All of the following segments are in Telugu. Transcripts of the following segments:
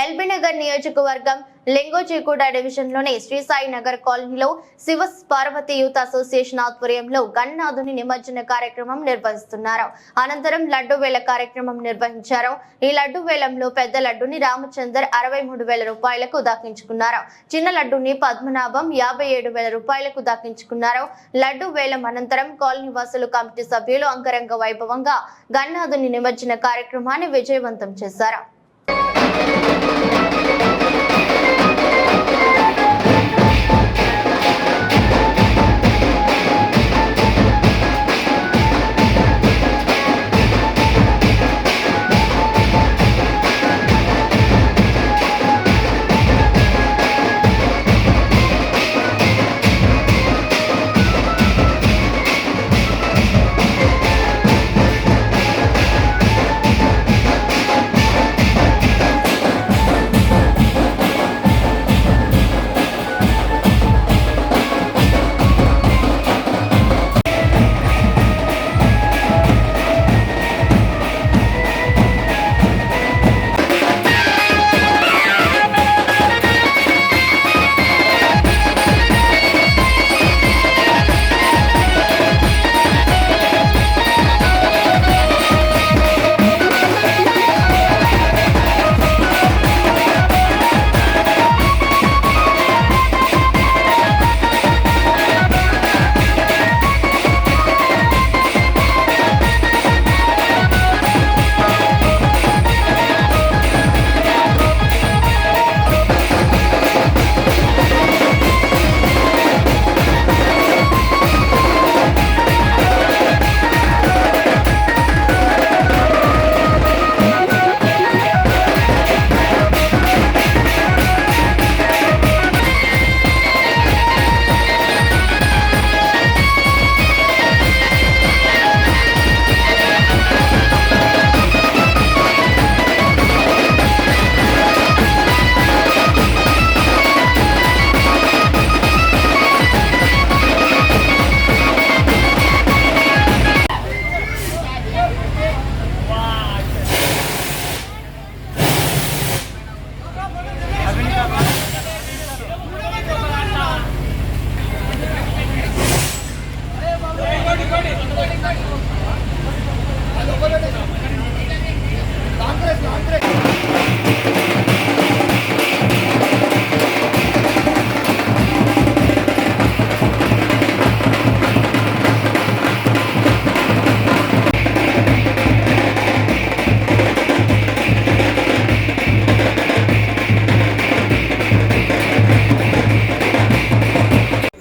ఎల్బీనగర్ నియోజకవర్గం లింగోజీగూడ డివిజన్లోని శ్రీ సాయి నగర్ కాలనీలో శివ పార్వతి యూత్ అసోసియేషన్ ఆధ్వర్యంలో గణనాథుని నిమజ్జన కార్యక్రమం నిర్వహిస్తున్నారు. అనంతరం లడ్డు వేల కార్యక్రమం నిర్వహించారు. ఈ లడ్డు వేలంలో పెద్ద లడ్డుని రామచందర్ అరవై మూడు వేల రూపాయలకు దక్కించుకున్నారు. చిన్న లడ్డుని పద్మనాభం యాభై ఏడు వేల రూపాయలకు దక్కించుకున్నారు. లడ్డు వేలం అనంతరం కాలనీ వాసులు కమిటీ సభ్యులు అంగరంగ వైభవంగా గణనాథుని నిమజ్జన కార్యక్రమాన్ని విజయవంతం చేశారు.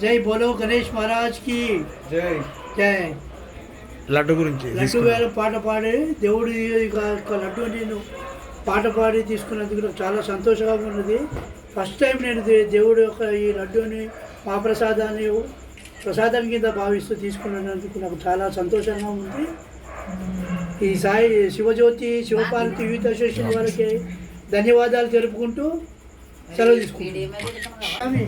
జై బోలో గణేష్ మహారాజ్కి. జై. జై. లడ్డు గురించి లడ్డు. వేల పాట పాడి దేవుడి లడ్డు నేను పాట పాడి తీసుకున్నందుకు నాకు చాలా సంతోషంగా ఉన్నది. ఫస్ట్ టైం నేను దేవుడి యొక్క ఈ లడ్డూని మా ప్రసాదాన్ని ప్రసాదం కింద భావిస్తూ తీసుకున్నందుకు నాకు చాలా సంతోషంగా ఉంది. ఈ సాయి శివజ్యోతి శివపార్వతి యూత్ అసోసియేషన్ వారికి ధన్యవాదాలు తెలుపుకుంటూ సెలవు తీసుకుంటాను